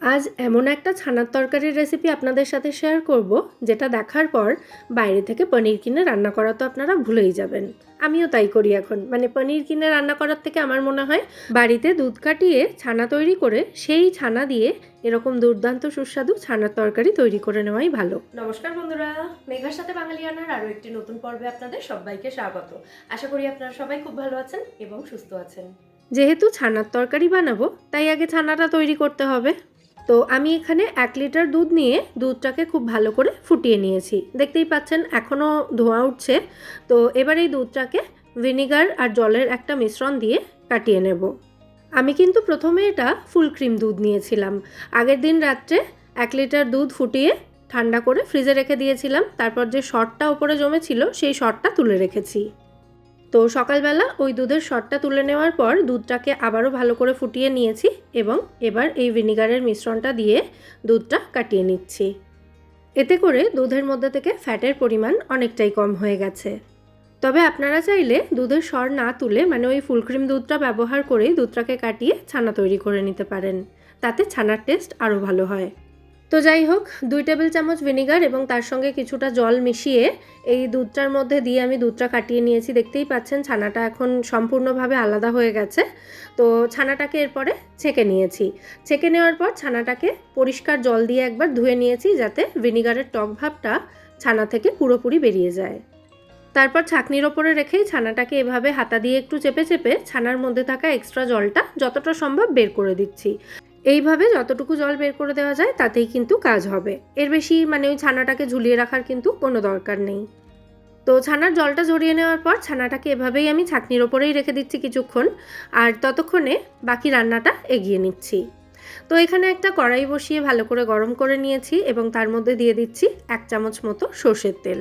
আজ এমন একটা ছানার তরকারির রেসিপি আপনাদের সাথে শেয়ার করব যেটা দেখার পর বাইরে থেকে পনির কিনে রান্না করা তো আপনারা ভুলেই যাবেন। আমিও তাই করি এখন। মানে পনির কিনে রান্না করার থেকে আমার মনে হয় বাড়িতে দুধ কাটিয়ে ছানা তৈরি করে সেই ছানা দিয়ে এরকম দুর্দান্ত সুস্বাদু ছানার তরকারি তৈরি করে নেওয়াই ভালো। নমস্কার বন্ধুরা মেঘার সাথে বাঙালিয়ানার আরও একটি নতুন পর্বে আপনাদের সবাইকে স্বাগত। আশা করি আপনারা সবাই খুব ভালো আছেন এবং সুস্থ আছেন। যেহেতু ছানার তরকারি বানাবো তাই আগে ছানাটা তৈরি করতে হবে। তো আমি এখানে এক লিটার দুধ নিয়ে দুধটাকে খুব ভালো করে ফুটিয়ে নিয়েছি। দেখতেই পাচ্ছেন এখনও ধোঁয়া উঠছে। তো এবার এই দুধটাকে ভিনিগার আর জলের একটা মিশ্রণ দিয়ে কাটিয়ে নেব। আমি কিন্তু প্রথমে এটা ফুল ক্রিম দুধ নিয়েছিলাম। আগের দিন রাত্রে এক লিটার দুধ ফুটিয়ে ঠান্ডা করে ফ্রিজে রেখে দিয়েছিলাম। তারপর যে শটটা ওপরে জমেছিল, সেই শটটা তুলে রেখেছি। তো সকালবেলা ওই দুধের শটটা তুলে নেওয়ার পর দুধটাকে আবারও ভালো করে ফুটিয়ে নিয়েছি এবং এবার এই ভিনিগারের মিশ্রণটা দিয়ে দুধটা কাটিয়ে নিচ্ছি। এতে করে দুধের মধ্যে থেকে ফ্যাটের পরিমাণ অনেকটাই কম হয়ে গেছে। তবে আপনারা চাইলে দুধের স্বর না তুলে মানে ওই ফুলক্রিম দুধটা ব্যবহার করেই দুধটাকে কাটিয়ে ছানা তৈরি করে নিতে পারেন। তাতে ছানার টেস্ট আরও ভালো হয়। তো যাই হোক, দুই টেবিল চামচ ভিনিগার এবং তার সঙ্গে কিছুটা জল মিশিয়ে এই দুধটার মধ্যে দিয়ে আমি দুধটা কাটিয়ে নিয়েছি। দেখতেই পাচ্ছেন, ছানাটা এখন সম্পূর্ণভাবে আলাদা হয়ে গেছে। তো ছানাটাকে এরপরে ছেঁকে নিয়েছি। ছেঁকে নেওয়ার পর ছানাটাকে পরিষ্কার জল দিয়ে একবার ধুয়ে নিয়েছি যাতে ভিনিগারের টক ভাবটা ছানা থেকে পুরোপুরি বেরিয়ে যায়। তারপর ছাকনির ওপরে রেখেই ছানাটাকে এভাবে হাতা দিয়ে একটু চেপে চেপে ছানার মধ্যে থাকা এক্সট্রা জলটা যতটা সম্ভব বের করে দিচ্ছি। এইভাবে যতটুকু জল বের করে দেওয়া যায়, তাতেই কিন্তু কাজ হবে। এর বেশি মানে ওই ছানাটাকে ঝুলিয়ে রাখার কিন্তু কোনো দরকার নেই। তো ছানার জলটা ঝরিয়ে নেওয়ার পর ছানাটাকে এভাবেই আমি ছাকনির ওপরেই রেখে দিচ্ছি কিছুক্ষণ, আর ততক্ষণে বাকি রান্নাটা এগিয়ে নিচ্ছি। তো এখানে একটা কড়াই বসিয়ে ভালো করে গরম করে নিয়েছি এবং তার মধ্যে দিয়ে দিচ্ছি এক চামচ মতো সর্ষের তেল।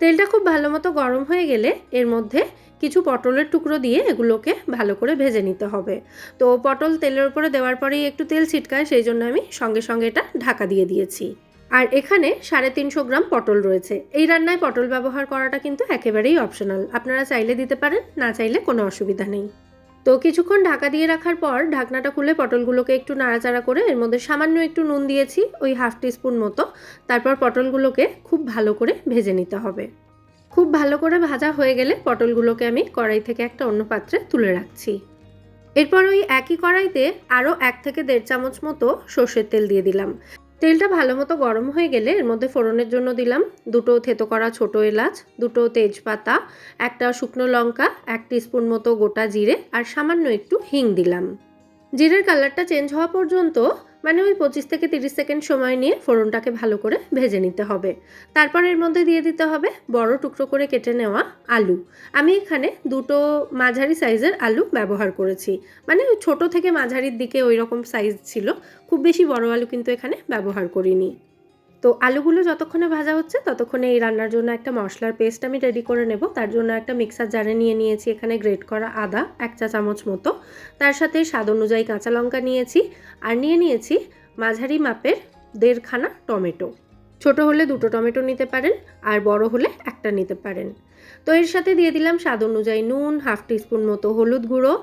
তেলটা খুব ভালো মতো গরম হয়ে গেলে এর মধ্যে কিছু পটলের টুকরো দিয়ে এগুলোকে ভালো করে ভেজে নিতে হবে। তো পটল তেলের উপরে দেওয়ার পরেই একটু তেল ছিটকায়, সেই জন্য আমি সঙ্গে সঙ্গে এটা ঢাকা দিয়ে দিয়েছি। আর এখানে সাড়ে তিনশো গ্রাম পটল রয়েছে। এই রান্নায় পটল ব্যবহার করাটা কিন্তু একেবারেই অপশনাল আপনারা চাইলে দিতে পারেন, না চাইলে কোনো অসুবিধা নেই। তো কিছুক্ষণ ঢাকা দিয়ে রাখার পর ঢাকনাটা খুলে পটলগুলোকে একটু নাড়াচাড়া করে এর মধ্যে সামান্য একটু নুন দিয়েছি, ওই হাফ টিস্পুন মতো। তারপর পটলগুলোকে খুব ভালো করে ভেজে নিতে হবে। খুব ভালো করে ভাজা হয়ে গেলে পটলগুলোকে আমি কড়াই থেকে একটা অন্য পাত্রে তুলে রাখছি। এরপর ওই একই কড়াইতে আরও এক থেকে দেড় চামচ মতো সর্ষের তেল দিয়ে দিলাম। তেলটা ভালো মতো গরম হয়ে গেলে এর মধ্যে ফোড়নের জন্য দিলাম দুটো থেতো করা ছোটো এলাচ, দুটো তেজপাতা, একটা শুকনো লঙ্কা, এক স্পুন মতো গোটা জিরে আর সামান্য একটু হিং দিলাম। জিরের কালারটা চেঞ্জ হওয়া পর্যন্ত মানে ওই পঁচিশ থেকে তিরিশ সেকেন্ড সময় নিয়ে ফোড়নটাকে ভালো করে ভেজে নিতে হবে। তারপর এর মধ্যে দিয়ে দিতে হবে বড় টুকরো করে কেটে নেওয়া আলু। আমি এখানে দুটো মাঝারি সাইজের আলু ব্যবহার করেছি। মানে ছোটো থেকে মাঝারির দিকে ওই রকম সাইজ ছিল। খুব বেশি বড় আলু কিন্তু এখানে ব্যবহার করিনি। তো আলুগুলো যতক্ষণে ভাজা হচ্ছে, ততক্ষণে এই রান্নার জন্য একটা মশলার পেস্ট আমি রেডি করে নেব। তার জন্য একটা মিক্সার জারে নিয়ে নিয়েছি, এখানে গ্রেট করা আদা এক চা চামচ মতো। তার সাথে স্বাদ অনুযায়ী কাঁচা লঙ্কা নিয়েছি আর নিয়ে নিয়েছি মাঝারি মাপের দেড়খানা টমেটো। ছোট হলে দুটো টমেটো নিতে পারেন আর বড় হলে একটা নিতে পারেন। তো এর সাথে দিয়ে দিলাম স্বাদ অনুযায়ী নুন, হাফ টিস্পুন মতো হলুদ গুঁড়ো,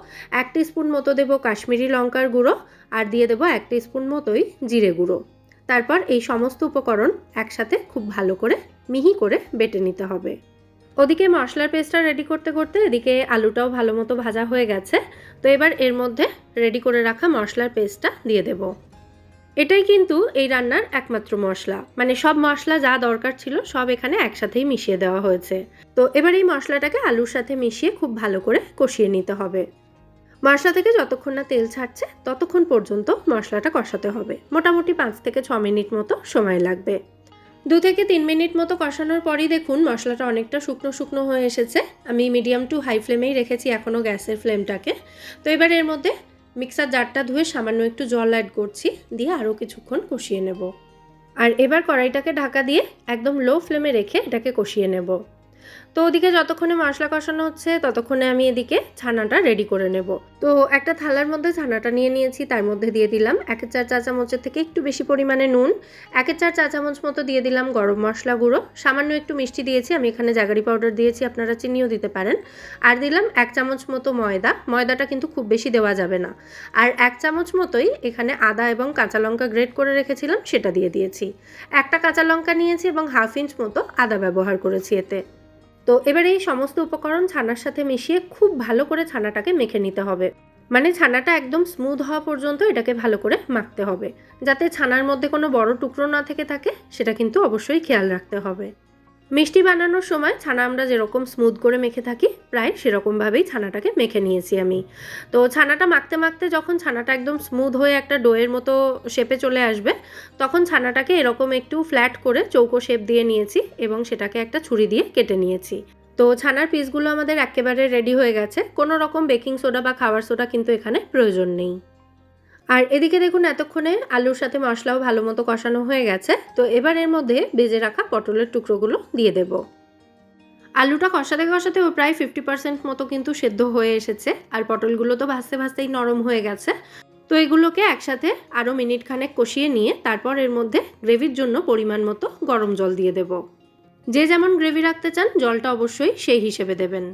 এক টিস্পুন মতো দেবো কাশ্মীরি লঙ্কার গুঁড়ো আর দিয়ে দেবো এক টিস্পুন মতোই জিরে গুঁড়ো। তারপর এই সমস্ত উপকরণ একসাথে খুব ভালো করে মিহি করে বেটে নিতে হবে। ওদিকে মশলার পেস্টটা রেডি করতে করতে এদিকে আলুটাও ভালো মতো ভাজা হয়ে গেছে। তো এবার এর মধ্যে রেডি করে রাখা মশলার পেস্টটা দিয়ে দেব। এটাই কিন্তু এই রান্নার একমাত্র মশলা। মানে সব মশলা যা দরকার ছিল সব এখানে একসাথেই মিশিয়ে দেওয়া হয়েছে। তো এবার এই মশলাটাকে আলুর সাথে মিশিয়ে খুব ভালো করে কষিয়ে নিতে হবে। মশলা থেকে যতক্ষণ না তেল ছাড়ছে, ততক্ষণ পর্যন্ত মশলাটা কষাতে হবে। মোটামুটি পাঁচ থেকে ছ মিনিট মতো সময় লাগবে। দু থেকে তিন মিনিট মতো কষানোর পরই দেখুন মশলাটা অনেকটা শুকনো শুকনো হয়ে এসেছে। আমি মিডিয়াম টু হাই ফ্লেমেই রেখেছি এখনও গ্যাসের ফ্লেমটাকে তো এবার এর মধ্যে মিক্সার জারটা ধুয়ে সামান্য একটু জল অ্যাড করছি, দিয়ে আরও কিছুক্ষণ কষিয়ে নেব। আর এবার কড়াইটাকে ঢাকা দিয়ে একদম লো ফ্লেমে রেখে এটাকে কষিয়ে নেব। তো ওদিকে যতক্ষণে মশলা কষানো হচ্ছে, ততক্ষণে আমি এদিকে ছানাটা রেডি করে নেব। তো একটা থালার মধ্যে ছানাটা নিয়ে নিয়েছি, তার মধ্যে দিয়ে দিলাম এক চার চা চামচের থেকে একটু বেশি পরিমাণে নুন, এক চার চা চামচ মতো দিয়ে দিলাম গরম মশলা গুঁড়ো, সামান্য একটু মিষ্টি দিয়েছি, আমি এখানে জাগারি পাউডার দিয়েছি, আপনারা চিনিও দিতে পারেন। আর দিলাম এক চামচ মতো ময়দা, ময়দাটা কিন্তু খুব বেশি দেওয়া যাবে না। আর এক চামচ মতোই এখানে আদা এবং কাঁচা লঙ্কা গ্রেট করে রেখেছিলাম, সেটা দিয়ে দিয়েছি। একটা কাঁচা লঙ্কা নিয়েছি এবং হাফ ইঞ্চ মতো আদা ব্যবহার করেছি এতে। তো এবার এই সমস্ত উপকরণ ছানার সাথে মিশিয়ে খুব ভালো করে ছানাটাকে মেখে নিতে হবে। মানে ছানাটা একদম স্মুথ হওয়া পর্যন্ত এটাকে ভালো করে মাখতে হবে। যাতে ছানার মধ্যে কোনো বড় টুকরো না থেকে থাকে, সেটা কিন্তু অবশ্যই খেয়াল রাখতে হবে। মিষ্টি বানানোর সময় ছানা আমরা যেরকম স্মুথ করে মেখে থাকি, প্রায় সেরকমভাবেই ছানাটাকে মেখে নিয়েছি আমি। তো ছানাটা মাখতে মাখতে যখন ছানাটা একদম স্মুথ হয়ে একটা ডোয়ের মতো শেপে চলে আসবে, তখন ছানাটাকে এরকম একটু ফ্ল্যাট করে চৌকো শেপ দিয়ে নিয়েছি এবং সেটাকে একটা ছুরি দিয়ে কেটে নিয়েছি। তো ছানার পিসগুলো আমাদের একেবারে রেডি হয়ে গেছে। কোনো রকম বেকিং সোডা বা খাবার সোডা কিন্তু এখানে প্রয়োজন নেই। আর এদিকে দেখুন এতক্ষণে আলুর সাথে মশলাও ভালো মতো কষানো হয়ে গেছে। তো এবার এর মধ্যে বেজে রাখা পটলের টুকরোগুলো দিয়ে দেব। আলুটা কষাতে কষাতে ও প্রায় ফিফটি পার্সেন্ট মতো কিন্তু সেদ্ধ হয়ে এসেছে। আর পটলগুলো তো ভাজতে ভাজতেই নরম হয়ে গেছে। তো এগুলোকে একসাথে আরও মিনিট খানেক কষিয়ে নিয়ে তারপর এর মধ্যে গ্রেভির জন্য পরিমাণ মতো গরম জল দিয়ে দেব। যে যেমন গ্রেভি রাখতে চান, জলটা অবশ্যই সেই হিসেবে দেবেন।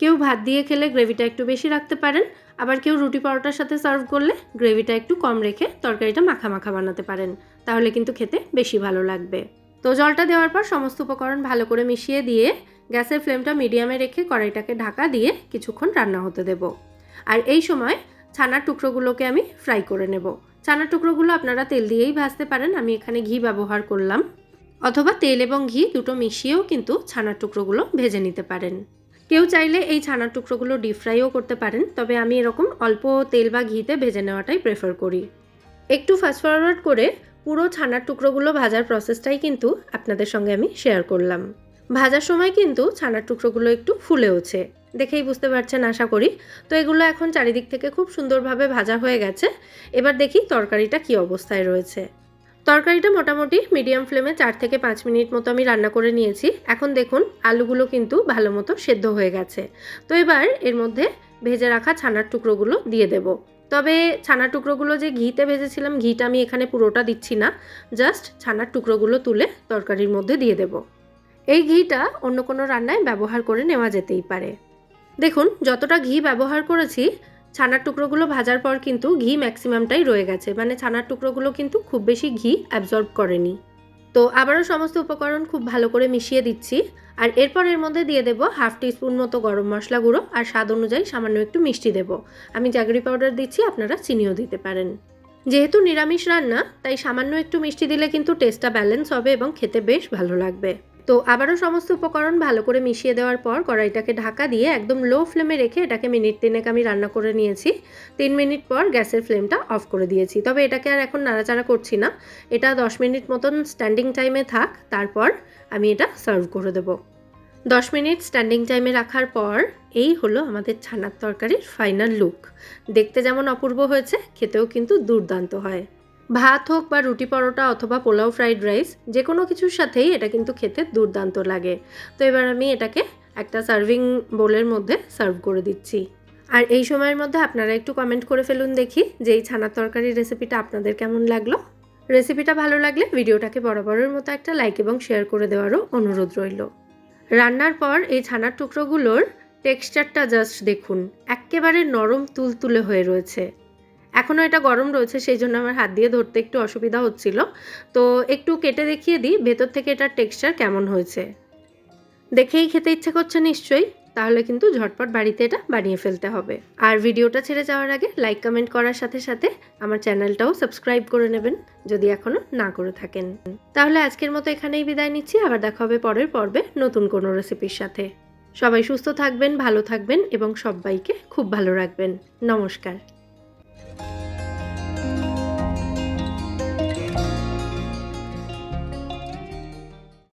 কেউ ভাত দিয়ে খেলে গ্রেভিটা একটু বেশি রাখতে পারেন, আবার কেউ রুটি পরোটার সাথে সার্ভ করলে গ্রেভিটা একটু কম রেখে তরকারিটা মাখা মাখা বানাতে পারেন, তাহলে কিন্তু খেতে বেশি ভালো লাগবে। তো জলটা দেওয়ার পর সমস্ত উপকরণ ভালো করে মিশিয়ে দিয়ে গ্যাসের ফ্লেমটা মিডিয়ামে রেখে কড়াইটাকে ঢাকা দিয়ে কিছুক্ষণ রান্না হতে দেব। আর এই সময় ছানার টুকরোগুলোকে আমি ফ্রাই করে নেব। ছানার টুকরোগুলো আপনারা তেল দিয়েই ভাজতে পারেন, আমি এখানে ঘি ব্যবহার করলাম। অথবা তেল এবং ঘি দুটো মিশিয়েও কিন্তু ছানার টুকরোগুলো ভেজে নিতে পারেন। কেউ চাইলে এই ছানার টুকরোগুলো ডিপ ফ্রাইও করতে পারেন, তবে আমি এরকম অল্প তেল বা ঘিতে ভেজে নেওয়াটাই প্রেফার করি। একটু ফাস্ট ফরওয়ার্ড করে পুরো ছানার টুকরোগুলো ভাজার প্রসেসটাই কিন্তু আপনাদের সঙ্গে আমি শেয়ার করলাম। ভাজার সময় কিন্তু ছানার টুকরোগুলো একটু ফুলেওছে দেখেই বুঝতে পারছেন আশা করি। তো এগুলো এখন চারিদিক থেকে খুব সুন্দরভাবে ভাজা হয়ে গেছে, এবার দেখি তরকারিটা কি অবস্থায় রয়েছে। তরকারিটা মোটামুটি মিডিয়াম ফ্লেমে চার থেকে পাঁচ মিনিট মতো আমি রান্না করে নিয়েছি। এখন দেখুন, আলুগুলো কিন্তু ভালো মতো সেদ্ধ হয়ে গেছে। তো এবার এর মধ্যে ভেজে রাখা ছানার টুকরোগুলো দিয়ে দেব। তবে ছানার টুকরোগুলো যে ঘিতে ভেজেছিলাম, ঘিটা আমি এখানে পুরোটা দিচ্ছি না। জাস্ট ছানার টুকরোগুলো তুলে তরকারির মধ্যে দিয়ে দেব। এই ঘিটা অন্য কোনো রান্নায় ব্যবহার করে নেওয়া যেতেই পারে। দেখুন, যতটা ঘি ব্যবহার করেছি ছানার টুকরোগুলো ভাজার পর কিন্তু ঘি ম্যাক্সিমামটাই রয়ে গেছে। মানে ছানার টুকরোগুলো কিন্তু খুব বেশি ঘি অ্যাবজর্ব করেনি। তো আবারও সমস্ত উপকরণ খুব ভালো করে মিশিয়ে দিচ্ছি। আর এরপর এর মধ্যে দিয়ে দেবো হাফ টিস্পুন মতো গরম মশলা গুঁড়ো আর স্বাদ অনুযায়ী সামান্য একটু মিষ্টি দেবো। আমি জাগরি পাউডার দিচ্ছি, আপনারা চিনিও দিতে পারেন। যেহেতু নিরামিষ রান্না, তাই সামান্য একটু মিষ্টি দিলে কিন্তু টেস্টটা ব্যালেন্স হবে এবং খেতে বেশ ভালো লাগবে। তো আবারও সমস্ত উপকরণ ভালো করে মিশিয়ে দেওয়ার পর কড়াইটাকে ঢাকা দিয়ে একদম লো ফ্লেমে রেখে এটাকে মিনিট তিনেক আমি রান্না করে নিয়েছি। তিন মিনিট পর গ্যাসের ফ্লেমটা অফ করে দিয়েছি। তবে এটাকে আর এখন নাড়াচাড়া করছি না। এটা দশ মিনিট মতন স্ট্যান্ডিং টাইমে থাক, তারপর আমি এটা সার্ভ করে দেবো। দশ মিনিট স্ট্যান্ডিং টাইমে রাখার পর এই হলো আমাদের ছানার তরকারির ফাইনাল লুক দেখতে যেমন অপূর্ব হয়েছে, খেতেও কিন্তু দুর্দান্ত হয়। ভাত হোক বা রুটি পরোটা অথবা পোলাও ফ্রাইড রাইস যে কোনো কিছুর সাথেই এটা কিন্তু খেতে দুর্দান্ত লাগে। তো এবার আমি এটাকে একটা সার্ভিং বোলের মধ্যে সার্ভ করে দিচ্ছি। আর এই সময়ের মধ্যে আপনারা একটু কমেন্ট করে ফেলুন দেখি যে এই ছানার তরকারির রেসিপিটা আপনাদের কেমন লাগল। রেসিপিটা ভালো লাগলে ভিডিওটাকে বরাবরের মতো একটা লাইক এবং শেয়ার করে দেওয়ারও অনুরোধ রইল। রান্নার পর এই ছানার টুকরোগুলোর টেক্সচারটা জাস্ট দেখুন, একেবারে নরম তুলতুলে হয়ে রয়েছে। এখনও এটা গরম রয়েছে, সেই জন্য আমার হাত দিয়ে ধরতে একটু অসুবিধা হচ্ছিল। তো একটু কেটে দেখিয়ে দিই, ভেতর থেকে এটার টেক্সচার কেমন হয়েছে। দেখেই খেতে ইচ্ছে করছে নিশ্চয়ই, তাহলে কিন্তু ঝটপট বাড়িতে এটা বানিয়ে ফেলতে হবে। আর ভিডিওটা ছেড়ে যাওয়ার আগে লাইক কমেন্ট করার সাথে সাথে আমার চ্যানেলটাও সাবস্ক্রাইব করে নেবেন, যদি এখনও না করে থাকেন। তাহলে আজকের মতো এখানেই বিদায় নিচ্ছি, আবার দেখা হবে পরের পর্বে নতুন কোনো রেসিপির সাথে। সবাই সুস্থ থাকবেন, ভালো থাকবেন, এবং সবাইকে খুব ভালো রাখবেন। নমস্কার।